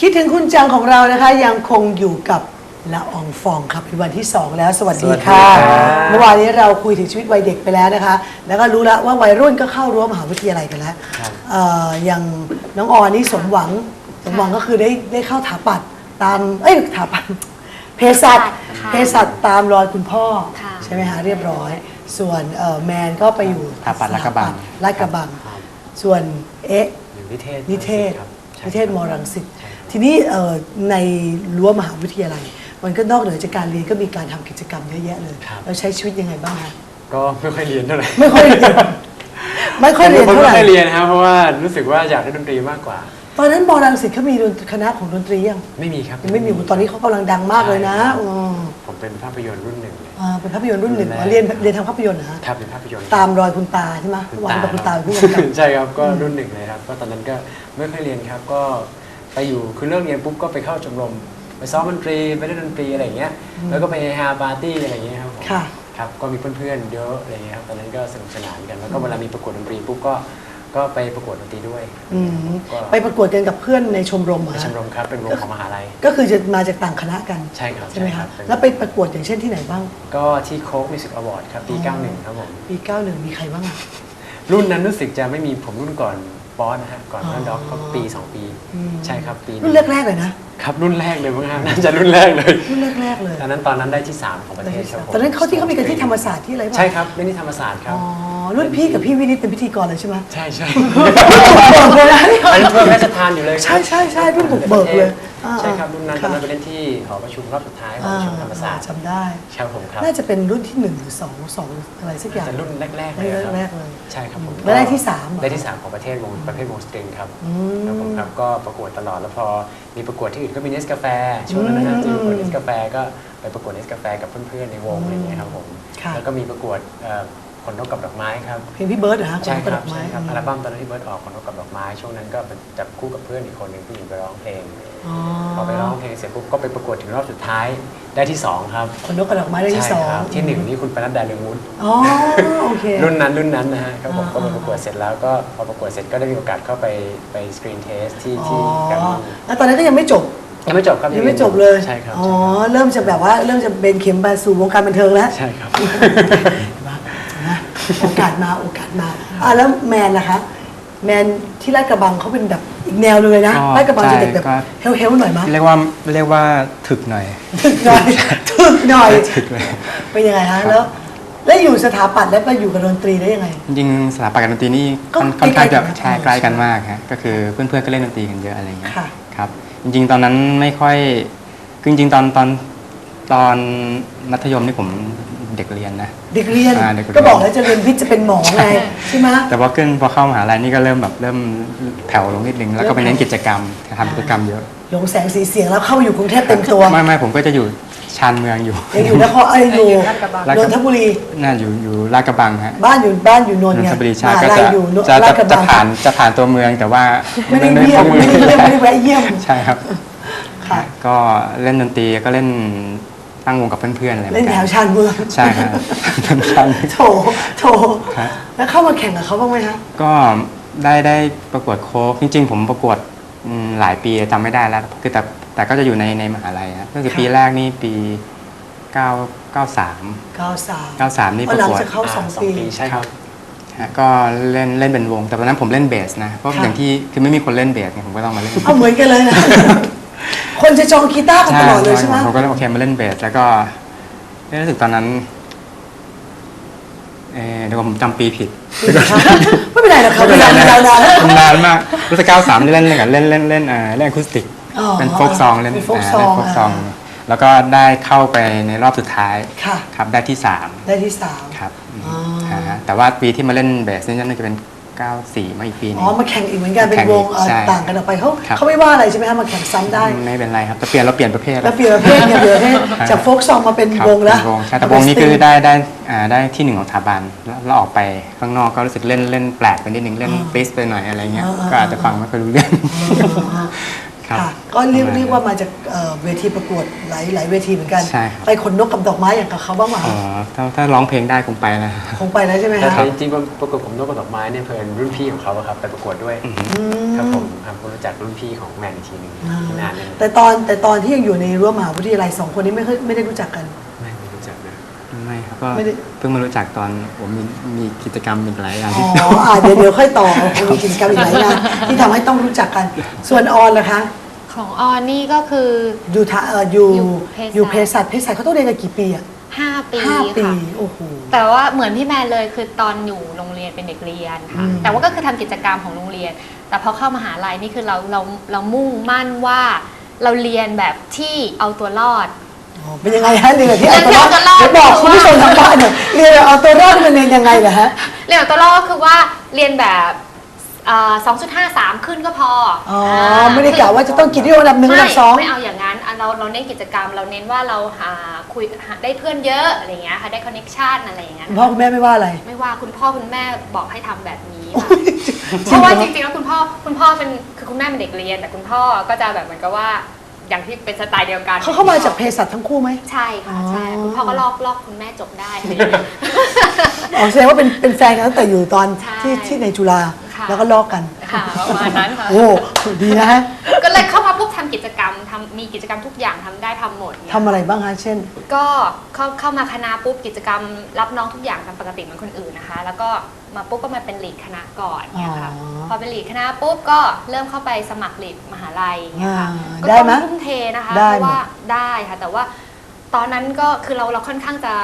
คิดถึงคุณจังของเรานะคะ ยังคงอยู่กับละอองฟองครับเป็นวันที่ 2 แล้ว สวัสดีค่ะ สวัสดีครับ เมื่อวานนี้เราคุยถึงชีวิตวัยเด็กไปแล้วนะคะ แล้วก็รู้แล้วว่าวัยรุ่นก็เข้ารั้วมหาวิทยาลัยกันแล้วเอ่ออย่างน้องออนนี่สมหวังสมหวังก็คือได้ได้เข้าถาปัดตามเอ้ยถาปัดเภสัชค่ะเภสัชตามรอยคุณพ่อ ค่ะ ใช่ไหมคะเรียบร้อย ส่วนเอ่อแมนก็ไปอยู่ถาปัดลาดกระบัง ลาดกระบัง ส่วนเอ๊ะ อยู่นิเทศนิเทศ ครับใช่นิเทศครับมรังสิต ทีนี้เอ่อในรั้วมหาวิทยาลัย มันก็นอกเหนือจากการเรียนก็มีการทำกิจกรรมเยอะแยะเลยครับเราใช้ชีวิตยังไงบ้างคะก็ไม่ค่อยเรียนเท่าไหร่ไม่ค่อยเรียนไม่ค่อยเรียนผมเท่าไหไม่ร่ค่อยเรียนนะครับเพราะว่ารู้สึกว่าอยากเล่นดนตรีมากกว่า ตอนนั้นมรังสิตเขามีดนคณะของดนตรียังไม่มีครับยังไม่มีตอนนี้เขากำลังดังมากเลยนะใช่ครับอืมผมเป็นภาพยนตร์รุ่นหนึ่งเลยอ่าเป็นภาพยนตร์รุ่นหนึ่งรุ่นแรกอ๋อเรียนเรียนทำภาพยนตร์นะฮะครับเป็นภาพยนตร์ตามรอยคุณตาใช่ไหมคุณวันกับคุณตารับเป็นผู้กำกับใช่ครับก็รุ่นหนึ่งเลยครับก็ตอนนั้นก็ไม่ค่อยเรียนครับก็ ไปอยู่คือเลิกเรียนปุ๊บก็ไปเข้าชมรมไปซ้อมดนตรีไปเล่นดนตรีอะไรอย่างเงี้ยแล้วก็ไปเฮฮาปาร์ตี้อะไรอย่างเงี้ยครับผมค่ะ ครับก็มีเพื่อนๆเยอะอะไรเงี้ยครับตอนนั้นก็สนุกสนานกันแล้วก็เวลามีประกวดดนตรีปุ๊บก็ก็ไปประกวดดนตรีด้วยอืมก็ไปประกวดกันกับเพื่อนในชมรมเหรอในฮะชมรมครับเป็นวงของมหาลัย ก็คือจะมาจากต่างคณะกันใช่ครับใช่ไหมใช่ครัคะบเป็น แล้วไปประกวดอย่างเช่นที่ไหนบ้าง ก็ที่โค้กมิวสิกอวอร์ดครับปี 91 ครับผม ปี 91 มีใครบ้างอะรุ่นนั้นรู้สึกจะไม่มีผมรุ่นก่อน บอสนะฮะก่อนอ๋อนั่นด็อกก็ปี 2 ปีอืมใช่ครับปีรุ่นแรกๆเลยนะ ครับรุ่นแรกเลยมั้งครับน่าจะรุ่นแรกเลยรุ่นแรกๆเลยตอนนั้นตอนนั้นได้ที่ 3 ของประเทศครับผมตอนนั้นเขาที่เขามีกันที่ธรรมศาสตร์ที่อะไรบ้างใช่ครับเล่นที่ธรรมศาสตร์ครับอ๋อรุ่นพี่กับพี่วินิตเป็นพิธีกรเลยใช่ไหมใช่ใช่บอกเลยนะอันนั้นเพิ่งพระราชทานอยู่เลยครับใช่ใช่ใช่รุ่นบุกเบิกเลย อ่า ใช่ครับรุ่นนั้นตอนนั้นค่ะไปเล่นที่หอประชุมรอบสุดท้ายของอ่าประชุมธรรมศาสตร์จำได้ ครับผมครับน่าจะเป็นรุ่นที่หนึ่งหรือสองสองอะไรสักอย่าง แต่รุ่นแรกๆเลยครับแรกๆเลยใช่ครับผมแล้วได้ที่สามเหรอได้ที่สามของประเทศวงประเภทวงสตริงครับอืมครับผมครับก็ประกวดตลอดแล้วพอมีประกวดที่อื่นก็มีเนสกาแฟช่วงนั้นนะครับอืมที่ประกวดเนสกาแฟก็ไปประกวดเนสกาแฟกับเพื่อนๆในวงอะไรอย่างเงี้ยครับผมค่ะ แล้วก็มีประกวดเอ่อ ขนนกกับดอกไม้ครับเพลงพี่เบิร์ดเหรอฮะใช่นคกระรัดบอกไม้ใช่ครับอัลบั้มตอนนั้นที่เบิร์ดออกขนนกกับดอกไม้ ช่วงนั้นก็เป็นจับคู่กับเพื่อนอีกคนหนึ่งผู้หญิงไปร้องเพลงอ๋อพอไปร้องเพลงเสร็จปุ๊บก็ไปประกวดถึงรอบสุดท้ายได้ที่สองครับ คนนกกระดอกไม้ได้ที่สองใช่ครับที่หนึ่งนี่คุณปนัดดาเรืองวุฒิอ๋อโอเครุ่นนั้นรุ่นนั้นนะฮะครับผมอ่าก็ไปประกวดเสร็จแล้วก็พอประกวดเสร็จก็ได้มีโอกาสเข้าไปไปสกรีนเทสที่อ๋อที่แกรมมี่แล้วตอนนั้นก็ยังไม่จบยังไม่จบครับยังไม่จบเลยใช่ครับอ๋อเริ่มจะแบบว่าเริ่มจะเบนเข็มไปสู่วงการบันเทิงแล้วใช่ครับนะ โอกาสมาโอกาสมาอะแล้วแมนนะคะ แมนที่ลาดกระบังเขาเป็นแบบอีกแนวหนึงเลยนะก็ลาดกระบังจะเด็กแบบใช่ก็ เฮลๆหน่อยมั้ยเรียกว่าเรียกว่าถึกหน่อยถึกหน่อยถึกหน่อย ถึกเลย เป็นยังไงฮะแล้ว แล้วอยู่สถาปัตย์แล้วไปอยู่กับดนตรีได้ยังไง จริงๆสถาปัตย์กับดนตรีนี่ก็ค่อนค่อนข้างใกล้ๆกัจะนนะใช่เออใกล้กันใช่มากฮะก็คือเพื่อนๆก็เล่นดนตรีกันเยอะอะไรเงี้ยค่ะ ครับจริงๆตอนนั้นไม่ค่อยคือจริงๆตอนตอนตอนมัธยมนี่ผม เด็กเรียนนะ เด็กเรียน อ่าเด็กเรียน ก็บอกแล้วจะเรียนวิทย์จะเป็นหมอไงใช่ไหม แต่พอขึ้นพอเข้ามหาลัยนี่ก็เริ่มแบบเริ่มแผ่วลงนิดนึงแล้วก็ไปเน้นกิจกรรมทำกิจกรรมเยอะหลงแสงสีเสียงแล้วเข้ามาอยู่กรุงเทพเต็มตัวไม่ไม่ผมก็จะอยู่ชานเมืองอยู่ ยังอยู่นครเอ้ยอยู่ลาดกระบัง นนทบุรี น่าอยู่อยู่ลาดกระบังฮะบ้านอยู่บ้านอยู่นนนท์นไงทบุรีใช่มหาก็ลัยจะอยู่จะลาจะดกระจะบังผ่านจะผ่านตัวเมืองแต่ว่าไม่ได้เยี่ยมข้อไม่ได้เยี่ยมไม่ได้แวะเยี่ยม ใช่ครับ ค่ะ ก็เล่นดนตรีก็เล่น ตั้งวงกับเพื่อนๆอะไรหมืเล่อนกัแถวชานเมืองใช่ครับโถโถครับ แล้วเข้ามาแข่งกับเขาบ้างไหมฮะก็ได้ได้ประกวดโค้กจริง ๆ ผมประกวดอืมหลายปีจำไม่ได้แล้วคือแต่แต่ก็จะอยู่ในในมหาลัยนะก็คือค่ะปีแรกนี่ปี9 93 93 93นี่อ๋ปอระหลังกวด จากเข้าสองสองปีปี ใช่ครับ ฮะก็เล่นเล่นเป็นวง แต่ตอนนั้นผมเล่นเบสนะ เพราะค่ะ อย่างที่คือไม่มีคนเล่นเบสไงผมก็ต้องมาเล่น เอาเหมือนกันเลยนะ คนจะจองกีตาร์กันตลอดเลยใช่ไหมผมก็เลยโอเคมาเล่นเบสแล้วก็เอ๊ะรู้สึกตอนนั้นเออเดี๋ยวผมจำปีผิดไม่เป็นไรหรอกครับเวลาเรานานแล้วนานมากรู้สึก93นี่เล่นเล่นกับเล่นเล่นเล่นเอ่อเล่นอะคูสติกอ๋อเป็นโฟกซองเล่นเป็นโฟกอ่าซองเล่นโฟกซองอ่าแล้วก็ได้เข้าไปในรอบสุดท้ายค่ะครับได้ที่สามได้ที่สามครับอืมอ๋ออ่าฮะแต่ว่าปีที่มาเล่นเบสนี่น่าจะเป็น 94มาอีกปีหนึอ๋ง อมาแข่งอีกเหมือนกันเป็นแข่งวอีงกเอ่อใช่ต่างกันออกไปเขาครับ เขาไม่ว่าอะไรใช่ไหมคะมาแข่งซ้ำได้ ไม่เป็นไรครับแต่เปลี่ยนเราเปลี่ยนประเภทแล้วเปลี่ยนประเภทเนี่ยเปลี่ยนประเภทจากโฟกซองมาเป็นครับวงแล้วเป็นวงใช่แต่วงนี้คือได้ได้อ่าได้ที่หนึ่งของสถาบันแล้วเราออกไปข้างนอกก็รู้สึกเล่นเล่นแปลกไปนิดนึงเล่นอ่าปิสไปหน่อยอะไรเงี้ยอ่าอ่า ก็อาจจะฟังไม่ค่อยรู้เรื่องอ๋อ ครับค่ะก็เรียกประมาณเรียกว่ามาจากเอ่อเวทีประกวดหลายหลายเวทีเหมือนกัน ใช่ครับ ไปขนนกกับดอกไม้อย่างกับเขาบ้างไหมอ๋อถ้าถ้าร้องเพลงได้คงไปนะ คงไปแล้วใช่ไหมแต่คะจริงๆประกวดผมนกกับดอกไม้เนี่ยเพลินรุ่นพี่ของเขาอะครับไปประกวดด้วยอืมอืมครับผมครับผมรู้จักรุ่นพี่ของแมนอีกทีหนึ่งอ่าที่นานนึงแต่ตอนแต่ตอนที่ยังอยู่ในรั้วมหาวิทยาลัยสองคนนี้ไม่เคยไม่ได้รู้จักกัน ก็ไม่ได้ เพิ่งมารู้จักตอนผมมีมีกิจกรรมอีกหลายอย่างอ๋ออะเดี๋ยวเดี๋ยวค่อยต่อคงมีกิจกรรมอีกหลายงานที่ทำให้ต้องรู้จักกัน ส่วนออนล่ะคะ ของออนนี่ก็คือ อยู่ทะเอ่ออยู่อยู่เภสัชอยู่เภสัชเภสัชเขาต้องเรียนกันกี่ปีอะ5 ปีห้าปี ค่ะ โอ้โห แต่ว่าเหมือนพี่แมนเลยคือตอนอยู่โรงเรียนเป็นเด็กเรียนค่ะอืม แต่ว่าก็คือทำกิจกรรมของโรงเรียน แต่พอเข้ามหาลัยนี่คือเราเราเรามุ่งมั่นว่า เราเรียนแบบที่เอาตัวรอดอ๋อ เป็นยังไงฮะเรียนแบบที่เอาตัวรอดเรียนแบบเอาตัวรอดเดี๋ยวบอกคุณผู้ชมทางบ้านเนี่ยเรียนแบบเอาตัวรอดมันเรียนยังไงเหรอฮะเรียนแบบตัวรอดก็คือว่าเรียนแบบสองจุดห้าสามขึ้นก็พอ อ๋อาไม่ได้กล่าวว่าจะต้องกินที่อันดับหนึ่งอันดับสองไม่ไม่เอาอย่างนั้นอะเราเราเน้นกิจกรรม เราเน้นว่าเราหาคุยหาได้เพื่อนเยอะอะไรอย่างเงี้ยค่ะ ได้คอนเน็ชันอะไรอย่างเงี้ยคุณพ่อคุณแม่ไม่ว่าอะไร ไม่ว่าคุณพ่อคุณแม่บอกให้ทำแบบนี้โอ้ค่ะยเพราะว่าจริงๆแล้วคุณพ่อคุณพ่อเป็นคือคุณแม่เป็นเด็กเรียนแต่คุณพ่อก็จะแบบเหมือนกับว่า อย่างที่เป็นสไตล์เดียวกันเขาเข้ามาจากเภสัชทั้งคู่ไหม ใช่ค่ะใช่อ๋อคุณพ่อก็ลอกลอกคุณแม่จบได้อะไรอย่างเงี้ยอ๋อแสดงว่าเป็นเป็นแฟนกันตั้งแต่อยู่ตอนใช่ที่ที่ในจุฬาค่ะ แล้วก็ลอกกัน ค่ะประมาณนั้นค่ะ โอ้ดีนะฮะก็เลยเข้ามาปุ๊บทำกิจกรรมทำมีกิจกรรมทุกอย่างทำได้ทำหมดเนี่ยทำอะไรบ้างฮะเช่น ก็เข้าเข้ามาคณะปุ๊บกิจกรรม รับน้องทุกอย่างตามปกติเหมือนคนอื่นนะคะ แล้วก็ มาปุ๊บก็มาเป็นหลีดคณะก่อนเนี่ยค่ะอ๋อพอเป็นหลีดคณะปุ๊บก็เริ่มเข้าไปสมัครหลีดมหาลัยเนี่ยค่ะอ่าก็ได้ต้องไหมทุ่มเทนะคะได้เพราะหมดว่าได้ค่ะ แต่ว่าตอนนั้นก็คือเราเราค่อนข้างจะ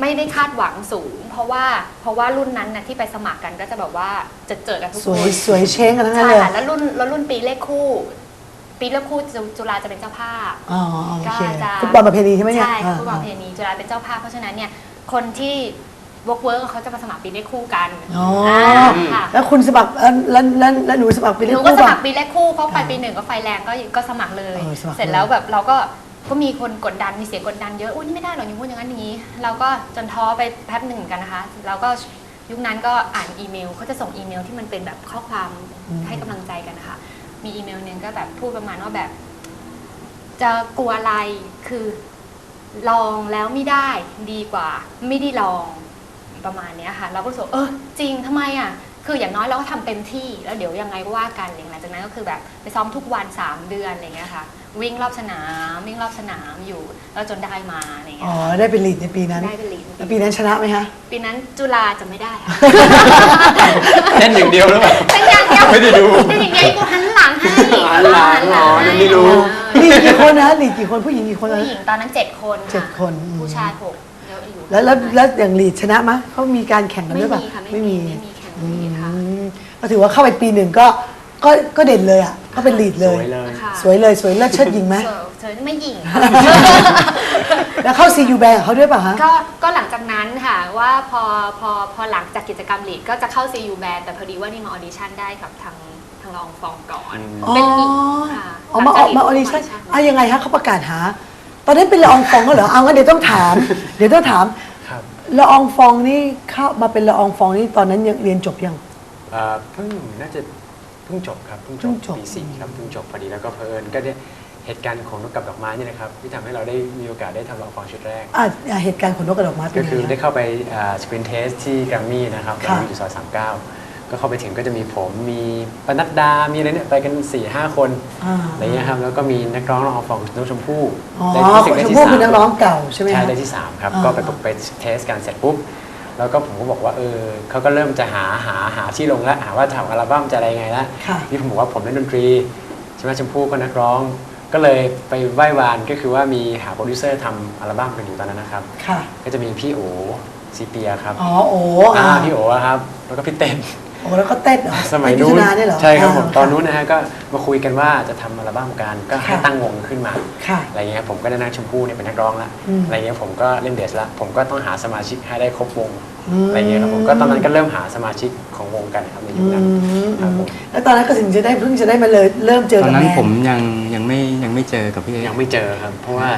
ไม่ได้คาดหวังสูง เพราะว่าเพราะว่ารุ่นนั้นนะที่ไปสมัครกันก็จะแบบว่าจะเจอกันทุกสควยน สวยเช้งกันทั้งนั้นใช่เลยค่ะแล้วรุ่นแล้วรุ่นปีเลขคู่ ปีเลขคู่จุจุฬาจะเป็นเจ้าภาพ อ๋อโอเคก็จะ ฟุตบอลประเพณีใช่ไหมเนี่ยใช่อ่าฟุตบอลเพณีจุฬาเป็นเจ้าภาพเพราะฉะนั้นเนี่ยคนที่ วกเวิร์กเขาจะมาสมัครปีเลขคู่กันอ๋อค่ะแล้วคุณสมัครเอ่อแล้วแล้วแล้วหนูสมัครเป็นหเรื่นูองก็คู่สป่ะ มัครปีเลขคู่เพราะไปปีหนึ่งก็ไฟแรงก็ก็สมัครเลย เออสมัคร เสร็จแล้วแบบเราก็ก็มีคนกดดันมีเสียงกดดันเยอะอุ้ยไม่ได้หรอกอยังพูดอย่างนั้นอย่างนี้ เราก็จนท้อไปแป๊บหนึ่งเหมือนกันนะคะแล้วก็ยุคนั้นก็อ่านอีเมลเขาจะส่งอีเมลที่มันเป็นแบบข้อความให้กำลังใจกันนะคะมีอีเมลหนึ่งก็แบบพูดประมาณว่าแบบ จะกลัวอะไรคือ ลองแล้วไม่ได้ดีกว่า ไม่ได้ลอง ประมาณเนี้ยค่ะ เราก็รู้สึกว่าเออจริงทำไมอะคืออย่างน้อยเราก็ทำเต็มที่แล้วเดี๋ยวยังไงก็ว่ากันอย่างหลังจากนั้นก็คือแบบไปซ้อมทุกวัน 3 เดือนอะไรเงี้ยค่ะ วิ่งรอบสนามวิ่งรอบสนามอยู่แล้วจนได้มาอะไรอ๋เงี้อยได้เป็นลีดในปีนั้นได้เป็นลีดแล้วปีนั้นชนะไหมฮะปีนั้นจุฬาจะไม่ได้ค่ะเล่นอย่างเดียวหรือเปล่าเป็นอย่างเดียวไม่ได้ดูเป็นอย่างเดียวกูหันหลังให้หันหลังอ๋อนั่นไม่รู้ลีดกี่คนนะลีดกี่คนผู้หญิงกี่คนผู้นะหญิงตอนนั้นเจ็ดคนเจ็ดค่ะคนอืมผู้ชายหกเยอะอยู่ แล้วแล้วแล้วอย่างลีดชนะไหมยเขามีการแข่งกันไม่ด้วยป่ะมีค่ะไม่มีไม่มีแข่งไม่มีค่ะ อืมก็ถือว่าเข้าไปปีหนึ่งก็ก็ก็เด่นเลยอะก็เป็นลีดสเลยวยเลย ค่ะสวยเลยสวยเลิศเชิดหญิงไหมเธอเธอไม่หญิง แล้วเข้าซียูแบงเขาด้วยป่ะฮะ ก็ก็หลังจากนั้นค่ะว่าพอพอพอหลังจากกิจกรรมลีดก็จะเข้า CU Band แต่พอดีว่านี่มาออดิชั่นได้กับทางทางรองฟองก่อนอ๋อเป็นอีกค่ะเอามาหลังจมากออดิชั่นมาอะยังไงฮะเขาประกาศหา ตอนนั้นเป็นละอองฟองก็เหรอเอางั้นเดี๋ยวต้องถาม เดี๋ยวต้องถามครับละอองฟองนี่เข้ามาเป็นละอองฟองนี่ตอนนั้นยังเรียนจบยังเอ่อเพิ่งน่าจะเพิ่งจบครับเพิ่งจเพิ่บงจบ ปีสี่ครับเพิ่งจบพอดีแล้วก็เพลินก็ได้เหตุการณ์ของนกกับดอกไม้เนี่ยนะครับที่ทำให้เราได้มีโอกาสได้ทำละครชุดแรก อะอะเหตุการณ์ขนนกกระดอกไม้เป็ก็นยังคือไงได้ฮะเข้าไปสกรีนเทสที่แกรมมี่นะครับตอนค่ะนี้อยู่ซอย39ก็ เข้าไปถึงก็จะมีผมมีปนัดดา มีอะไรเนี่ยไปกัน4ี่ห้าคนอ่า อะไรเงี้ยครับแล้วก็มีนักร้องละอองฟองน้องชมพู่อ๋อได้ที่คนได้ชมที่พู่สามคือนักร้องเก่าใช่ไหมใช่ฮะได้ที่3ครับอ่า ก็ไปไปเทสกันเสร็จปุ๊บแล้วก็ผมก็บอกว่าเออเขาก็เริ่มจะหาหาหาที่ลงแล้วหาว่าทำอัลบั้มจะอะไรไงแล้วค่ะ นี่ผมบอกว่าผมเล่นดนตรีใช่ไหมชมพู่ก็นักร้อง ก็เลยไปไหว้วานก็คือว่ามีหาโปรดิวเซอร์ทำอัลบั้มกันอยู่ตอนนั้นนะครับ ค่ะ ก็จะมีพี่โอซีเปียครับอ๋อโอ้อ่าอ่าพี่โออะครับ แล้วก็พี่เต้นโอ้แล้วก็เต้นเหรอสมัยเต้นู้พินจารณาเนี่ยเหรอใช่ครับผมาตอนนู้นนะฮะก็มาคุยกันว่าจะทำอัลบั้มกันก็ให้ค่ะตั้งวงขึ้นมาค่ะ อะไรเงี้ยผมก็ได้นั่งชมพู่เนี่ยเป็นนักร้องละอืม อะไรเงี้ยผมก็เล่นเบสละผมก็ต้องหาสมาชิกให้ได้ครบวงอืมอะไรเงี้ยครับผมก็ตอนนั้นก็เริ่มหาสมาชิกของวงกันครับในยุอืคนั้นมครับผมแล้วตอนนั้นก็ถึงจะได้เพิ่งจะได้มาเลยเริ่มเจอตอนกับนั้แมนนผมยังยังไม่ยังไม่เจอกับพี่เอยังไม่เจอครับ เพราะว่า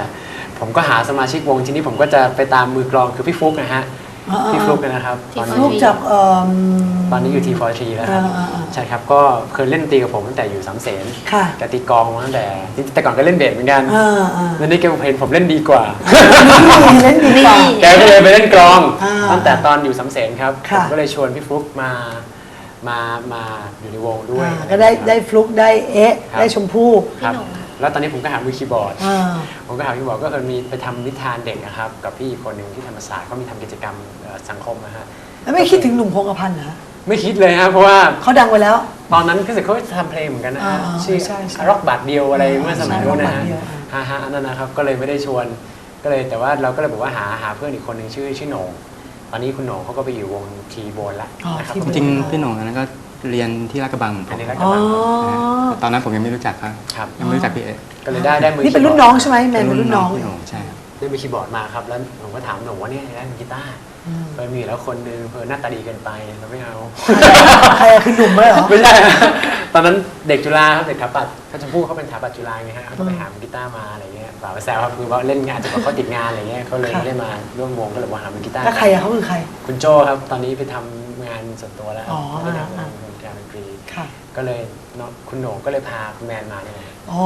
ผมก็หาสมาชิกวงทีนี้ผมก็จะไปตามมือกลองคือพี่ฟุกนะฮะ พี่ฟลุกเนี่ยนะครับที่ตอนฟนี้ ลูกจากเอ่อ ตอนนี้อยู่ทีฟอร์ทีแล้วครับอ่าอ่าอ่า ใช่ครับก็เคยเล่นดนตรีกับผมตั้งแต่อยู่สามเสนค่ะแกตีกลองมาตั้งแต่แต่ก่อนก็เล่นเบสเหมือนกันอ่าอ่าแล้วนี่แกเห็นผมเล่นดีกว่า เล่นดีกว่า แกก็เลยไปเล่นกลองอ่าตั้งแต่ตอนอยู่สามเสนครับค่ะผมก็เลยชวนพี่ฟลุกมามามาอยู่ในวงด้วยอ่าก็ได้ได้ฟลุกได้เอ๊ะ ครับ ได้ชมพู่ครับพี่หนุ่ม แล้วตอนนี้ผมก็หามือคีย์บอร์ดอ่าผมก็หาคีย์บอร์ดก็เคยมีไปทำนิทานเด็กนะครับ กับพี่อีกคนหนึ่งที่ธรรมศาสตร์เขามีทำกิจกรรมเอ่อสังคมนะฮะแล้วไม่คิดถึงหนุ่มพงกพันธ์เหรอไม่คิดเลยฮะเพราะว่าเขาดังไปแล้ว ตอนนั้นก็สึกเขาจะทำเพลงเหมือนกันนะฮะอ่าชื่อใช่ใช่ร็อกบาทเดียวอะไรอ่าเมื่อสมัยใช่นู้นนะ Rock บาฮะทเดียวฮะฮะอันนั้นนะครับก็เลยไม่ได้ชวนก็เลยแต่ว่าเราก็เลยบอกว่าหาหาเพื่อนอีกคนหนึ่งชื่อชื่อโหน่งตอนนี้คุณโหน่งเขาก็ไปอยู่วงทีโบนละอ๋อนะครับ T-Bone จริงๆพี่หนุ่มนั้นก็ เรียนที่ลาดกระบังเหมือนผอันมนี้แล้วนะก็อ๋อฮะตอนนั้นผมยังไม่รู้จักครับครับ ยังไม่รู้จักพี่เอ๊ะก็เลยได้ได้มือนี่เป็นรุ่นน้องใช่ไหมแมนเป็นรุ่นน้องพี่หนุ่มใช่ครับ ได้มือคีย์บอร์ดมาครับ แล้วผมก็ถามโหน่งว่าเนี่ยได้มือกีตาร์อืมเพิ่นมีแล้วคนหนึงเพิ่นหน้าตาดีเกินไปเราไม่เอา ใครอะคือหนุ่มไหมเหรอ ไม่ใช่ฮะตอนนั้นเด็กจุฬาครับเด็กถาปัดเขาจะพูดเขาเป็นถาปัดจุฬาไงฮะเขาก็ไปหามือกีตาร์มาอะไรเงี้ยป่าวไปแซวครับคือว่าเล่นงานจะบอกเขาติดงานอะไรเงี้ยเขาเลยค่ะไม่ได้มาร่วมวงก็เลยมาหามือกีตาร์แล้วใครอะเขาคือใคร คุณโจครับ ตอนนี้ไปทำงานส่วนตัวแล้วอ๋อ ไม่ได้ทำงาอ่าน ค่ะ ก็เลยน้องคุณโหน่งก็เลยพาคุณแมนมาเนี่ยอ๋อ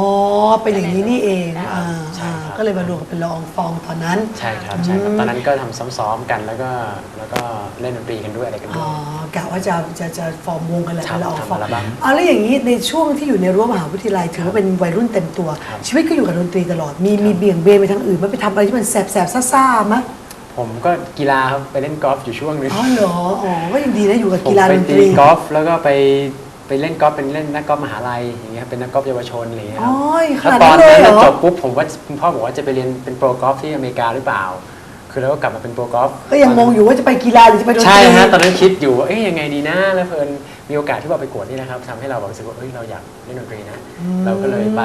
เป็นอย่างนี้นี่เองครับอ่าใช่ครับ ก็เลยมารวมกันเป็นละอองฟองตอนนั้น ใช่ครับใช่ครับ อืม ตอนนั้นก็ทำซ้อมๆกันแล้วก็แล้วก็เล่นดนตรีกันด้วยอะไรกันด้อ๋วอย กะว่าจะจะจะฟอร์มวงกันแหละครับเป็นละอองฟองทำอัลบั้มเอาแล้วอย่างนี้ในช่วงที่อยู่ในรั้วมหาวิทยาลัยถือว่าเป็นวัยรุ่นเต็มตัว ครับ ชีวิตก็อยู่กับดนตรีตลอด มีมีเบี่ยงเบนไปทางอื่นไหม่ไปทำอะไรที่มันแสบแสบๆซ่าๆมั้ยผมก็กีฬาครับไปเล่นกอล์ฟอยู่ช่วงหนึงอ๋อเหรออ๋อก็ยังดีนะอยู่กับผมกีฬาไปดนตตีรีกอล์ฟแล้วก็ไป ไปเล่นกอล์ฟเป็นเล่นนักกอล์ฟมหาลัยอย่างเงี้ยเป็นนักกอล์ฟเยาวชนอะไรอย่างเงี้ยคอ๋รัอบขแล้วนาดตอนั้นนเลยเหรนั้นอจบปุ๊บผมว่าคุณพ่อบอกว่าจะไปเรียนเป็นโปรกอล์ฟที่อเมริกาหรือเปล่า คือเราก็กลับมาเป็นโปรกอล์ฟก็ยังงงอยู่ว่าจะไปกีฬาหรือจะไปดนตรีใช่ฮะตอนนั้นคิดอยู่ว่าเอ๊ยยังไงดีนะแล้วเพลินมีโอกาสที่ว่าไปกวดนี่นะครับทำให้เราแบบรู้สึกว่าเอ้ยเราอยากเล่นดนตรีนะเราก็เลยไป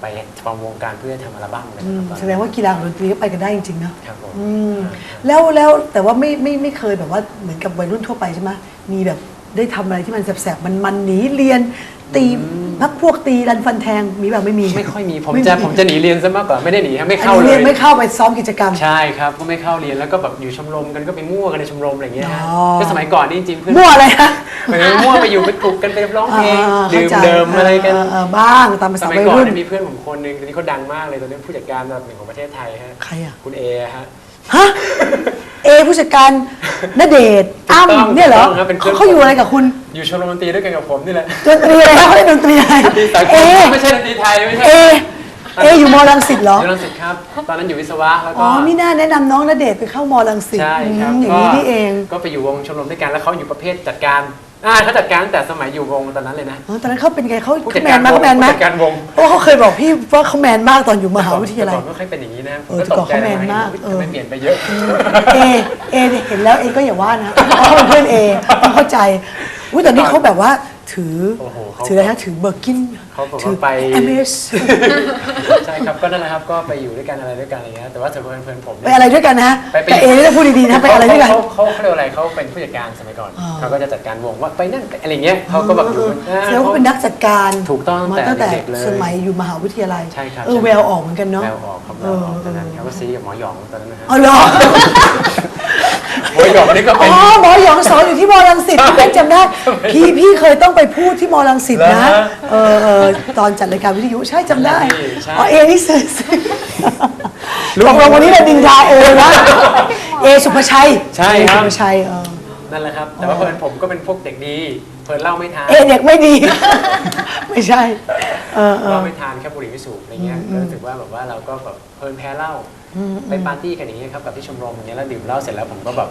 ไปฟอร์มวงการเพื่อทำอัลบั้มเลยอืคมรับแสดงว่ากีฬากับดนตรีก็ไปกันได้จริงๆนะครับผม อืมแล้วแล้วแต่ว่าไม่ไม่ไม่เคยแบบว่าเหมือนกับวัยรุ่นทั่วไปใช่ไหมมีแบบ ได้ทำอะไรที่มันแสบๆ มันมันหนีเรียน ตีพักพวกตีรันฟันแทงมีแบบไม่มีไม่ค่อยมีผมจะผมจะหนีเรียนซะมากกว่าไม่ได้หนีครับไม่อันเข้านี้เลเรียยนไม่เข้าไปซ้อมกิจกรรม ใช่ครับก็ไม่เข้าเรียนแล้วก็แบบอยู่ชมรมกันก็ไปมั่วกันในชมรมอะไรอย่างเงี้ยฮะอ๋อ ก็สมัยก่อนนี่จริงๆเพื่อนมั่วอะไรฮะเหมือนมั่วไปอยู่ไปกลุ่มกันไปร้องเพลงอ่าดื่มเข้าใจเดิมอะไรกันเเบ้างตามภาสษามัยวัยก่อนรุ่น เนี่ยมีเพื่อนผมคนหนึ่งตอนนี้เขาดังมากเลยตอนนี้ผู้จัดการระดับหนึ่งของประเทศไทยฮะใครอะ คุณเอฮะ ฮะ เอผู้จัดการณเดชน์ถูกต้องอ้ำเนี่ยเหรอถูกต้องครับเป็นเพื่อนเขาเขาอยู่อะไรกับคุณอยู่ชมรมดนตรีด้วยกันกับผมนี่แหละดนตรีอะไรฮะเขาเล่นดนตรีอะไรดนตรีสากเอลไม่ใช่ดนตรีไทยไม่ใช่เอเออยู่มอลังสิตเหรอ อยู่รังสิตครับ ตอนนั้นอยู่วิศวะแล้วอ๋ก็อมิน่าแนะนำน้องณเดชน์ไปเข้ามอลังสิตใช่ครับอืมอย่างนี้นี่เอง ก็ไปอยู่วงชมรมด้วยกันแล้วเขาอยู่ประเภทจัดการ อ่าเขาจัดการตั้งแต่สมัยอยู่วงตอนนั้นเลยนะ อ๋อตอนนั้นเขาเป็นไงเขาผู้เขาจัดแมการนมากเขาแมนผู้มากจัดการวงโอ้เขาเคยบอกพี่ว่าเขาแมนมากตอนอยู่มหาวิทยาลัย แต่ก่อนไม่ค่อยเป็นอย่างนี้นะเออแต่ก่อนเขาแมนมากเอเอออไม่เปลี่ยนไปเยอะ เอเอเนี่ยเห็นแล้วเอก็อย่าว่านะเพราะเขาเป็นเพื่อนเอต้องเข้าใจอุ้ยแต่นี่เขาแบบว่าถือโอ้โห เขาถืออะไรฮะถือเบอร์กินเขาบอกว่าถือไป เอเมสใช่ครับก็นั่นแหละครับก็ไปอยู่ด้วยกันอะไรด้วยกันอะไรเงี้ยแต่ว่าส่วนเพื่อนๆผมไปอะไรด้วยกันนะไปไป แต่เอนี่ต้องพูดดีๆนะไปอะไรด้วยกัน เขาเขาเขาเรียกว่าอะไรเขาเป็นผู้จัดการสมัยก่อนอ่าเขาก็จะจัดการวงว่าไปนั่นไปอะไรเงี้ยเขาก็แบบอยู่เออแสดงว่าเป็นนักจัดการถูกต้องมาตั้ตั้งงแต่แต่เด็กๆเลยสมัยอยู่มหาวิทยาลัยใช่ครับเออใช่แววออกเหมือนกันเนาะแววออกครับแววออกตอนนั้นเขาก็ซีกับหมอหยองตอนนั้นนะฮะ เอาเหรอ หมอหยองนี่ก็อ๋เป็นอหมอหยองสอนอยู่ที่มอลังสิตพี่เป็นจำได้ พี่พี่เคยต้องไปพูดที่มอลังสิตเหรอนะฮะเออเออตอนจัดรายการวิทยุใช่จำได้ ใช่ อ๋อเอนี่สื่อตกลงวันนี้เราดินทาเอนะเอสุภชัยใช่เอครัสุบภชัยเออ นั่นแหละครับ แต่ว่าเพื่อนผมก็เป็นพวกเด็กดี เพื่อนเหล่าไม่ทานเอเด็กไม่ดี ไม่ใช่ เออเอเหอล่าไม่ทานแค่บุหรี่ไม่สูบอะไรเงี้ยก็รู้สึกว่าแบบว่าเราก็แบบเพลินแพ้เหล้า ไปปาร์ตี้กันอย่างเงี้ยครับกับที่ชมรมอย่างเงี้ยแล้วดื่มเหล้าเสร็จแล้วผมก็แบบ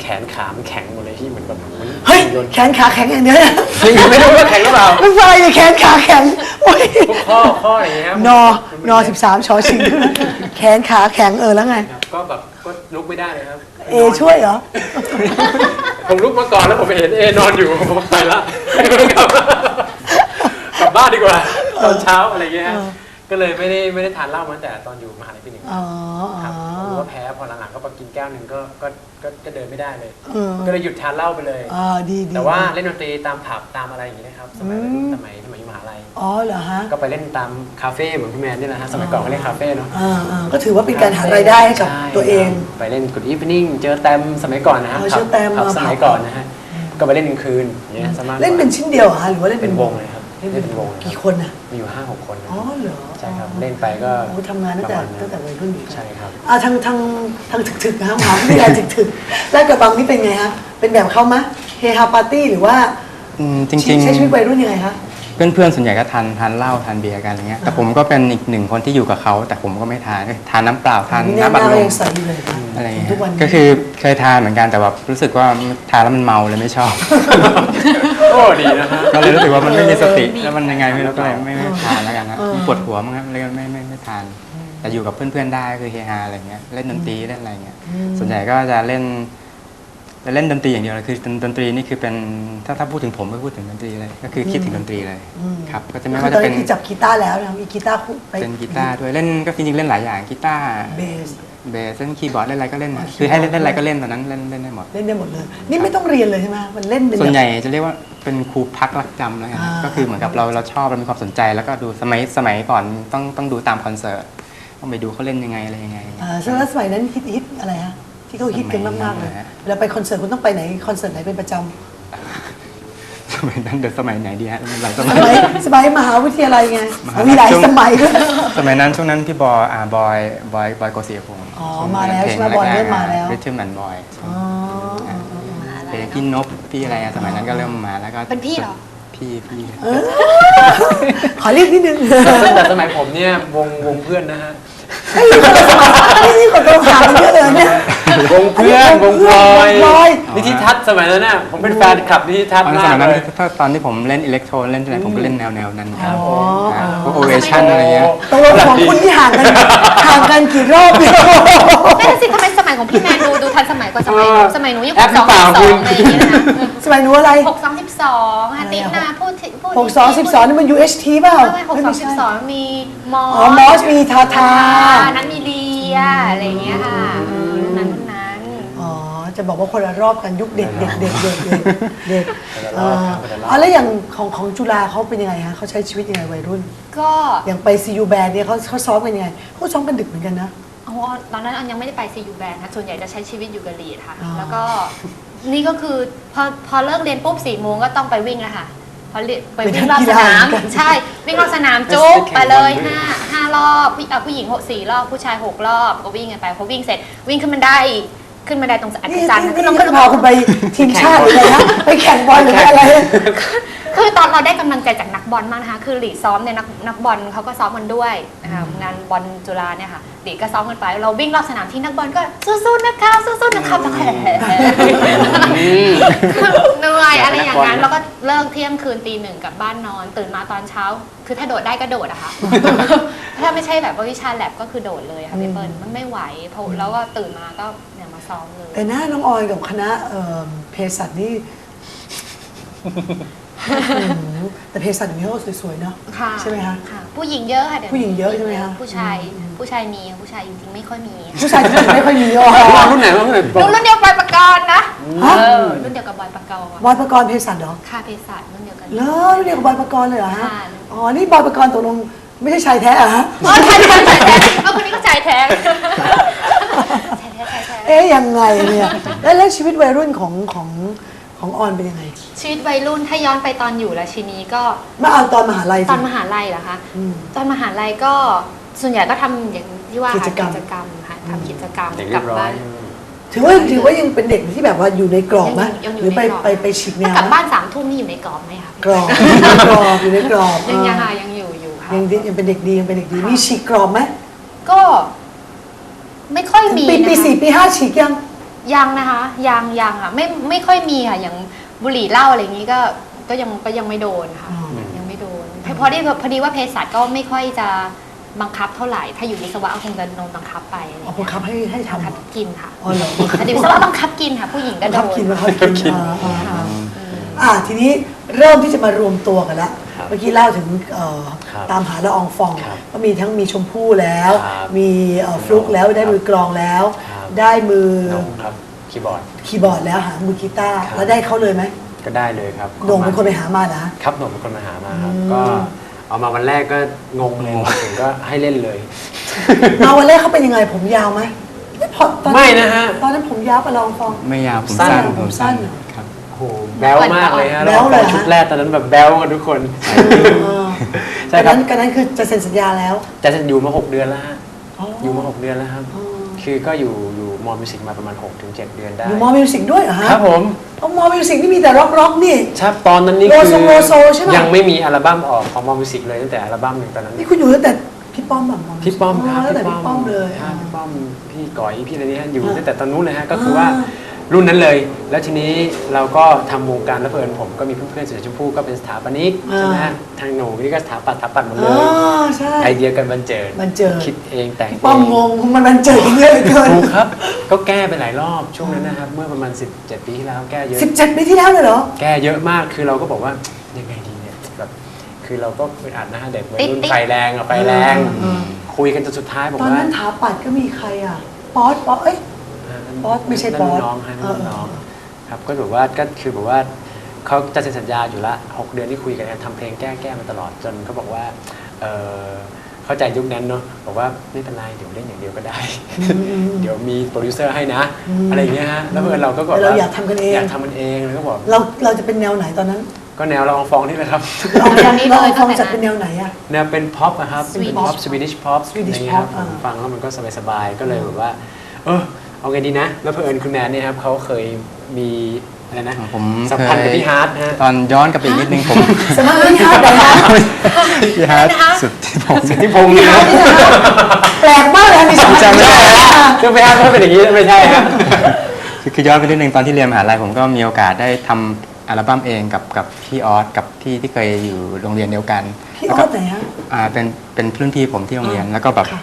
แขนขามันแข็งหมดเลยที่เหมือนแบบหมือนเฮ้ยโดนแขนขาแข็งอย่างเดียวเนี่ยจริงไม่รู้ว่าแข็งหรือเปล่าไม่ใช่เลยแขนขาแข็งโอ้ยพวกข้อข้ออะไรอย่างเงี้ยครับนอนอสิบสามชอชิงแขนขาแข็งเออแล้วไงครับก็แบบก็ลุกไม่ได้เลยครับเอช่วยเหรอผมลุกมาก่อนแล้วผมเห็นเอนอนอยู่ผมไปละกลับบ้านดีกว่าตอนเช้าอะไรเงี้ยฮะ ก็เลยไม่ได้ไม่ได้ทานเหล้ามาตั้งแต่ตอนอยู่มหาลัยปีหนึ่งอ๋อครับอ๋อผมรู้ว่าแพ้พอหลังๆก็พอกินแก้วหนึ่งก็ก็ก็ก็เดินไม่ได้เลย เออก็เลยหยุดทานเหล้าไปเลย อ่าดีดีแต่ว่าเล่นดนตรีตามผับตามอะไรอย่างนี้นะครับสมัยอืมสมัยสมัยอยู่มหาลัย อ๋อเหรอฮะก็ไปเล่นตามคาเฟ่เหมือนพี่แมนนี่แหละฮะสมัยก่อนก็เล่นคาเฟ่เนาะอ่าอ่าก็ถือว่าเป็นการหารายได้ให้กับใช่ตัวเองไปเล่นกุดอีฟนิ่งเจอแตมสมัยก่อนนะฮะอ๋อเจอแตมครับมาสมัยก่อนนะฮะก็ไปเล่นกลางคืนอย่างเงี้ยสมากกว่า เล่นเป็นชิ้นเดียวเหรอฮะหรือว่าเล่นเป็เป็นนวงเลยครับ เล่นเล่นเป็เป็นนววงงกี่คนอะ มีอยู่ห้าหกคนนะอ๋อเหรอใช่ครับเล่นไปก็โอ้ทำงานตั้งแต่ประมณตั้งแต่วัยรุ่นอยู่ใช่ครับอ่าทางทางทางถึกๆนะฮะมหาวิทยาลัยถึกๆแล้วกระบังนี่เป็นไงฮะเป็นแบบเขามะเฮฮาปาร์ตี้หรือว่าอืมจริงใช้ชีวิตวัยรุ่นยังไงคะๆ เพื่อนๆส่วนใหญ่ก็ทานทานเหล้าทานเบียร์กันอะไรเงี้ยแต่ผมก็เป็นอีกหนึ่งคนที่อยู่กับเขาแต่ผมก็ไม่ทานเอ้ยทานน้ำเปล่าทานเนี่ยน้ำหบัดน้าลเรามยังใสอยู่เลยค่ะอะไรถึงเงี้ยทุกวันนี้ก็คือเคยทานเหมือนกันแต่แบบรู้สึกว่าทานแล้วมันเมาเลยไม่ชอบ โอ้ดีนะฮะก็เลยรู้สึกว่ามันไม่มีสติแล้วมันยังไงไม่รู้ก็เลยไม่ไม่ทานแล้วกันนะมันปวดหัวมั้งครับเลยไม่ไม่ไม่ทาน แต่อยู่กับเพื่อนๆได้คือเฮฮาอะไรเงี้ยเล่นดนตรีเล่นอะไรเงี้ยส่วนใหญ่ก็จะเล่น จะเล่นดนตรีอย่างเดียวเลยคือดนดนตรีนี่คือเป็นถ้าถ้าพูดถึงผมก็พูดถึงดนตรีเลย ก็คือคิดถึงดนตรีเลยครับก็จะไม่คือว่าตอจะนเป็นนี้คือจับกีตาร์แล้วนะมีกีตาร์คู่ไปเป็นกีตาร์ด้วยเล่นก็จริงๆเล่นหลายอย่างกีตาร์เบส เบสเล่นคีย์บอร์ดเล่นอะไรก็เล่นอ๋อคือให้เล่นคีย์บอร์ดเล่นอะไรก็เล่นตอนนั้นเล่นเล่นได้หมด เล่นได้หมดเลย นี่ไม่ต้องเรียนเลยใช่ไหมมันเล่นเป็นส่วนแบบใหญ่จะเรียกว่าเป็นครูพักรักจำแล้วกันอ่า ก็คือเหมือนกับเราเราชอบเรามีความสนใจ แล้วก็ดูสมัยสมัยก่อนต้องต้องดูตามคอนเสิร์ตต้องไปดูเขาเล่นยังไงอะไรยังไงอ่าใช่แล้วสมัยนั้นฮิตฮิตอะไรฮะ ที่เขาฮิตกันมากๆเลยสมัยนั้นนะฮะเวลาไปคอนเสิร์ตคุณต้องไปไหนคอนเสิร์ตไหนเป็นประจำสมัยนั้นเดี๋ยวสมัยไหนดีฮะหลายสสมัยมัยสมัยมหาวิทยาลัยไงมหาลัยมีหลายช่วงสมัยด้วยสมัยนั้นช่วงนั้นพี่บอยอ่าบอยบอยบอยโกศิยพงศ์อ๋อมาแล้วใช่ไหมบอยเริ่มมาแล้วริทึมแอนบอยอ๋อเพลงพี่นบพี่อะไรอะสมัยนั้นก็เริ่มมาแล้วก็เป็นพี่เหรอพี่พี่ขอเรียกนิดนึงแต่สมัยผมเนี่ยวงวงเพื่อนนะฮะนี่นี่คนเราห่างกันเยอะเลยเนี่ย วงเพื่อนวงพลอยวงพลอย นิธิทัศน์สมัยนั้นน่ะผมเป็นแฟนคลับนิธิทัศน์ตอนมาสมักยนั้นเลยถ้าตอนที่ผมเล่นอิเล็กโทรนเล่นที่ไหนผมก็เล่นแนวแนวนั้นครับอ๋ออ่าพวกโอเวชั่นอะไรเงี้ย ตกลงของคุณที่ห่างกันห่างกันกี่รอบเนี่ยนั่นนะสิทำไมสมัยของพี่แมนดูดูทันสมัยกว่าสมัยหนูเออสมัยหนูยังแอหปกสองเปล่าสิบสคุอณงอะไรอย่างเงี้ยนะสมัยหนูอะไรหกสองสิบสองฮะติ๊กนาพูดถึงพูดหกสองสิบสองนี่มัน UHT เปล่าไม่หกสองสิบสองมีมอสอ๋อ มอสมีทาทา นั้นมีเลียอะไรอย่างเงี้ยค่ะ จะบอกว่าคนละรอบกันยุคเด็กเด็กเด็กเด็กเด็กเด็กคนละรเออบอครับคนละรอบอะแล้วอย่างของของจุฬาเขาเป็นยังไงฮะเขาใช้ชีวิตยังไงวัยรุ่น ก็อย่างไปซีอูแบนเนี่ยเขาเขาซ้อมกันยังไงเขาซ้อมกันดึกเหมือนกันนะ อ๋อตอนนั้นอันยังไม่ได้ไปซียูแบนค่ะส่วนใหญ่จะใช้ชีวิตอยู่กับลีดค่ะ อ๋อ แล้วก็นี่ก็คือพอพอเลิกเรียนปุ๊บสี่โมงก็ต้องไปวิ่งแล้วค่ะพอเรียนไปวิ่งรอบสนามใช่วิ่งรอบสนามจุ๊บไปเลยห้าห้ารอบผู้เอ่อผู้หญิงหกสี่รอบผู้ชายหกรอบก็วิ่งกันไปพอวิ่งเสร็จวิ่งขึ้นบันได ขึ้นบันไดตรงอัศนี่จรรย์นี่ขึ้นนี่ลงไม่ขึ้นลพางคุณไปทีมชาติหรืออะไรนะไปแข่งบอลหรือไปอะไร คือตอนเราได้กำลังใจจากนักบอลมากนะคะคือหลีดซ้อมเนี่ยนักนักบอลเขาก็ซ้อมกันด้วยนะคะงานบอลจุฬาเนี่ยค่ะหลีดก็ซ้อมกันไป เราวิ่งรอบสนามที่นักบอลก็สู้ๆนะคะสู้ๆนะคะแบบแหมเหนื่อยอะไรอย่างนั้นแล้วก็เลิกเที่ยงคืนตีหนึ่งกลับบ้านนอน ตื่นมาตอนเช้า คือถ้าโดดได้ก็โดดอะค่ะ ถ้าไม่ใช่แบบว่าวิชาแลบก็คือโดดเลยค่ะพี่เปิ้ลมันไม่ไหวเพราะแล้วก็ตื่นมาก็เนี่ย มาซ้อมเลย แต่หน้าน้องออยกับคณะเอ่อเภสัชนี่ อืมแต่เภสัชอย่างนี้เขาก็สวยๆเนาะค่ะใช่ไหมคะ ค่ะ ผู้หญิงเยอะค่ะเดี๋ยวผู้หญิงเยอะใช่ไหมคะ ผู้ชาย ผู้ชายมีค่ะผู้ชายจริงๆไม่ค่อยมีผู้ชายที่ไม่ค่อยมีอ๋อรุ่นไหนรุ่นไหนรุ่นรุ่นเดียวกับบอยปกรณ์นะฮะเออรุ่นเดียวกับบอยปกรณ์บอยประกรณ์เภสัชเหรอค่าเภสัชรุ่นเดียวกัน เหรอเรียกว่าบอยประกรณ์เลยเหรอฮะ ค่ะ อ๋อ นี่บอยประกรณ์ตกลงไม่ใช่ชายแท้เหรอะฮะ อ๋อใช่ใช่ใช่ใช่เอาคนนี้ก็ใจายแท้ เอ๊ยยังไงเนี่ยแล้วแล้วชีวิตวัยรุ่นของของของออนเป็นยังไงชีวิตวัยรุ่นถ้าย้อนไปตอนอยู่ราชินีก็มาเอาตอนมหาลัยตอนมหาลัยเหรอคะอืมตอนมหาลัยก็ส่วนใหญ่ก็ทำอย่างที่ว่ากิจกรรมกิจกรรมค่ะทำกิจกรรมเด็กกเรีลัยบบร้อบ้าย น ถือว่าถือว่ายังเป็นเด็กที่แบบว่าอยู่ในกรอบไหมยังอยู่หรือไปในกรอบ ไปไปฉีกแนถ้าวกลับบ้านสามทุ่มนี่อยู่ในกรอบไหมคะกรอบกรอบอยู่ในกรอบยังยังอ่าค่ะยังอยู่อยู่ค่ะ ยังยังเป็นเด็กดียังเป็นเด็กดีค่ะมีฉีกกรอบไหมก็ ไม่ค่อยมีปีปีนะคะสี่ปีห้าฉีกยัง ยังนะคะยังยังอะไม่ไม่ค่อยมีค่ะ อย่างบุหรี่เหล้าอะไรอย่างนี้ก็ก็ยังก็ยังไม่โดนค่ะอ๋อยังไม่โดนพอดีพอดีว่าเภสัชก็ไม่ค่อยจะบังคับเท่าไหร่ ถ้าอยู่วิศวะก็คงจะโดนบังคับไปอะไรอเอาย่างบัเงี้งยคับให้ให้ทำบังคับกินค่ะอ๋อเหรอแต่วิศวะบังคับกินค่ะ ผู้หญิงก็บังโดคับนกินบังคับกินกินอ่าอ่าอ่าอ่าทีนี้เริ่มที่จะมารวมตัวกันแล้ว เมื่อกี้เล่าถึงเอ่อครับตามหาละอองฟอง ครับก็มีทั้งมีชมพู่แล้ว ครับมีเอ่อฟลุกแล้วได้มือกลองแล้ว ครับ ได้มือน้องครับคีย์บอร์ด คีย์บอร์ดแล้วหามือกีตาร์ครับ แล้วได้เขาเลยไหมก็ได้เลยครับโหน่งเป็นคนไปหามานะ ครับโหน่งเป็นคนมาหามาครับ อืม ก็เอามาวันแรกก็งงเลยมาถึงก็ให้เล่นเลย มาวันแรกเขาเป็นยังไงผมยาวไหมไม่พอตอไม่นะฮะ ตอนนั้นผมยาวไปลองฟองไม่ยาวผมสั้นสั้นผมสั้น เหรอครับ โอ้โหแบ๊วมากเลยฮะแบ๊วเลยเหรอ ชุดแรกตอนนั้นแบบแบ๊วกันทุกคนเออใช่ตอนครับนั้นกันนั้นคือจะเซ็นสัญญาแล้วจะอยู่มาหกเดือนแล้วฮะอ๋อออยู่มาหกเดือนแล้วครับ อ๋อคือก็อยู่อยู่มอมิวสิกมาประมาณ6-7ถึงเดือนได้ อยู่มอมิวสิกด้วยเหรอฮะครับผมเอามอมิวสิกนี่มีแต่ร็อกร็อกนี่ใช่ตอนนั้นนี่โลคืโซโลโซใช่ปะ ยังไม่มีอัลบั้มออกของมอมิวสิกเลยตั้งแต่อัลบั้มหนึ่งตอนนั้น นี่คุณอยู่ตั้งแต่พี่ป้อมแบบพี่ป้อมครับตั้งแต่พี่ป้อมเลย ครับอ่าพี่ป้อมพี่ก๋อยพี่อะไรนี่ฮะอยู่อ่าตั้งแต่ตอนนู้นเลยฮะก็คือว่าอ่า รุ่นนั้นเลย แล้วทีนี้เราก็ทำวงการแล้วเพื่อนผมก็มีเพื่อนๆเสือชมพู่ก็เป็นสถาปนิกใช่ไหมฮะทางหนูนี่ก็สถาปัตย์สถาปัตย์หมดเลอ๋อยใช่ ไอเดียกันบันเจิดบันเจิด คิดเองแต่งพี่ป้อมงงมันมันเจอกันเยอะเหลือเกินถูกครับ ก็แก้ไปหลายรอบช่วงนั้นนะครับ เมื่อประมาณ 17 ปีที่แล้วแก้เยอะสิบเจ็ดปีที่แล้วเลยเหรอ แก้เยอะมากคือเราก็บอกว่ายังไงดีเนี่ยแบบคือเราก็เป็นอัดนะฮะเด็กวัยรุ่นติ๊ดๆ ไฟแรงอะไฟแรง อืม คุยกันจนสุดท้ายบอกตอนว่านั้นถาปัดก็มีใครอะ ป๊อตป๊อตเอ้ย ป๊อตไม่ใช่ป๊อตน้องฮะนั่นเออน้องครับก็แบบว่าก็คือแบบว่าเขาจะเซ็นสัญญาอยู่ละหกเดือนที่คุยกันเนี่ยทำเพลงแก้แก้มาตลอดจนเขาบอกว่าเออเข้าใจยุคนั้นเนาะบอกว่าไม่เป็นไรเดี๋ยวเล่นอย่างเดียวก็ได้ เดี๋ยวมีโปรดิวเซอร์ให้นะอืมอะไรอย่างเงี้ยฮะแล้วเพื่อนเราก็บอกแต่เราว่าอยากทำกันเอง อยากทำมันเองแล้วก็บอกเราเราจะเป็นแนวไหนตอนนั้นก็แนวเราฟองนี่แหละครับ เราแนวนี้เลยเราตั้งแต่จะนั้นเป็นแนวไหนอะแนวเป็นพ็อปอะครับ Swedish เป็นพ็อปสวีดิชพ็อป Swedish อะไรเงี้ยครับ pop ผมอ่า ฟังแล้วมันก็สบายๆ ก็เลยแบบว่า เออ เอาไงดีนะ แล้วเพื่อนคุณแนนเนี่ยครับเขาเคยมีอะไรนะผมสัมพันธ์กับเคยพี่ฮาร์ดนะฮะตอนย้อนกลับไปอีกนิดนึงผมสมัครไม่ทันแต่ละพี่ฮาร์ดสุดที่ผมสิทธิพงศ์เนี่ยนะแปลกมากเลยมีสองจำไม่ได้คือพี่ฮาร์ดเขาเป็นอย่างนี้ไม่ใช่ฮะคือคือย้อนไปนิดนึงตอนที่เรียนมหาลัยผมก็มีโอกาสได้ทำอัลบั้มเองกับกับพี่ออสกับที่ที่เคยอยู่โรงเรียนเดียวกันพี่อแล้วอก็สไหนฮะอ่าเป็นเป็นเพื่อนพี่ผมที่โรงเรียนอ่าแล้วก็แบบค่ะ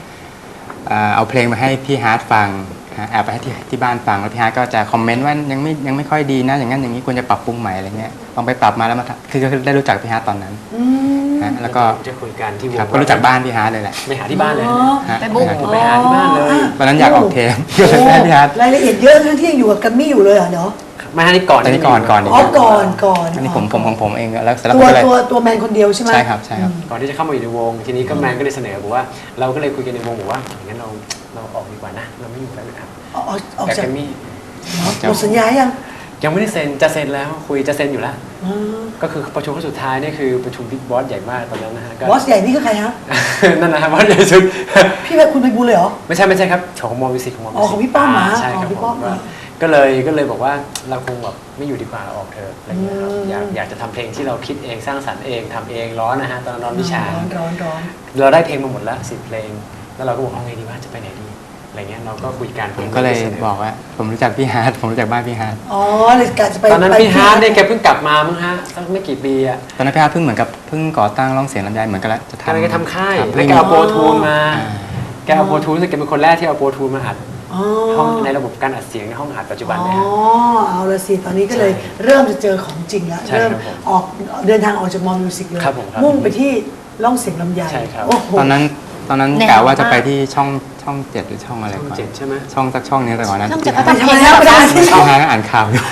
อ่าเอาเพลงมาให้พี่ฮาร์ดฟังฮะ แอบไปให้ที่ที่บ้านฟังแล้วพี่ฮาร์ดก็จะคอมเมนต์ว่ายังไม่ยังไม่ค่อยดีนะ อย่างนั้นอย่างนี้ควรจะปรับปรุงใหม่อะไรเงี้ยลองไปปรับมาแล้วมาทำคือคือได้รู้จักพี่ฮาร์ดตอนนั้นอืมฮะแล้วก็จะคุยกันที่วงครับก็รู้จักบ้านพี่ฮาร์ดเลยแหละ ไปหาที่บ้านเลยอ๋อฮะ ไปบุกฮะไปหาที่บ้านเลยตอนนั้นอยากออกเทปก็เลยได้พี่ฮาร์ดรายละเอียดเยอะทั้งที่ยังอยู่กับกัมมี่อยู่เลยเหรอเนาะมาหานี่ก่อนอันนี้ก่อนก่อนอ๋อก่อนก่อนอันนี้ผมผมของผมเองแล้วเสร็จแล้วตัผวมก็เลยตัวตัวแมนคนเดียวใช่ไหม ใช่ครับใช่ครับ ก่อนที่จะเข้ามาอยู่ในวง ทีนี้ก็แมนก็เลยเสนอบอกว่า เราก็เลยคุยกันในวงบอกว่าอย่างนั้นเรา เราออกดีกว่านะ เราไม่อยู่แล้วนะครับออกออกแต่จากแกรมมี่เนาะหมดสัญญายังยังไม่ได้เซ็นจะเซ็นแล้วคุยจะเซ็นอยู่แล้ว อ๋อก็คือประชุมครั้งสุดท้ายเนี่ยคือประชุมบิ๊กบอสใหญ่มากตอนนั้นนะฮะก็ บอส ใหญ่นี่คือใครฮะ นั่นนะครับบอสใหญ่สุด พี่แบบคุณไปบูลเลยเหรอ ไม่ใช่ไม่ใช่ครับของมอมิสิกของมอมิอ๋อของพี่ป้อมเหรอใช่ครับอ๋อพี่ป้อมผเหรอก็เลยก็เลยบอกว่าเราคงแบบไม่อยู่ดีกว่าเราออกเถอะอะไรเงี้ยครับอืม อยากอยากจะทำเพลงที่เราคิดเองสร้างสรรค์เองทำเองร้อนนะฮะตอนนนร้อนวิชา ร้อนร้อนร้อน เราได้เพลงมาหมดแล้วสิบเพลง แล้วเราก็บอกเอาไงดีว่าจะไปไหนดีอะไรเงี้ยเราก็คุยกันผมก็เลยบอกว่า ผมรู้จักพี่ฮาร์ดผมรู้จักบ้านพี่ฮาร์ดอ๋อเลยกะจะไปตอนนั้นไปพี่ฮาร์ดเนี่ยแกเพิ่งกลับมามั้งฮะสักไม่กี่ปีอะตอนนั้นพี่ฮาร์ดเพิ่งเหมือนกับเพิ่งก่อตั้งร้องเสียงลำไยเหมือนกันแล้วจะกำลังทำจะทำค่ายรับแล้วแกเอาโปรทูนมาอ่าแกเอาโปรทูนรู้สึกแกเป็นคนแรกที่เอาโปรทูนมาอัดอ๋อห้องในระบบการอัดเสียงในห้องอัดปัจจุบันเนี่ยอ๋อฮะเอาละสิตอนนี้ก็เลยเริ่มจะเจอของจริงแล้วใช่เริ่มครับผมออกเดินทางออกจากมอมิวสิกเลยครับผมครับมุ่งไปที่ล่องเสียงลำไยใช่ครับโอ้โหตอนนั้น ตอนนั้นแนวกะว่าจะมากไปที่ช่องช่องเจ็ดหรือช่องอะไรช่องก่อนเจ็ดใช่ไหมช่องสักช่องนี้แต่ก่อนนั้นช่องเจ็ดพี่ก็ฮาร์ดทำเพลงให้ไม่เราได้ได้พี่ฮาร์ดก็อ่านข่าวอยู่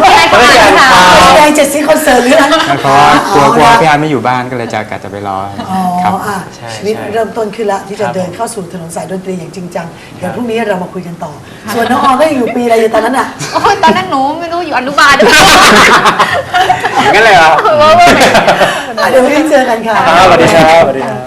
ไม่ได้ก็อ่านข่าวแสดงเจ็ดซีคอนเสิร์ตหรืออะไรเพราะว่ากลัวกลัวอ๋อพี่ฮาร์ดไม่อยู่บ้านก็เลยจะกะจะไปรออ๋อครับอะใช่ชีวิตใช่เริ่มต้นขึ้นละที่จะครับเดินเข้าสู่ถนนสายดนตรีอย่างจริงจังเดี๋ยวครับพรุ่งนี้เรามาคุยกันต่อ ส่วนน้องออมก็ยังอยู่ปีอะไรอยู่ตอนนั้นอะโอ้ยตอนนั้นหนูไม่รู้อยู่อนุบาลด้วยอย่างนั้นเลยเหรอว่าว่าอะเดี๋ยววันนี้เจอกันค่ะครับสวัสดีครับสวัสดีครับ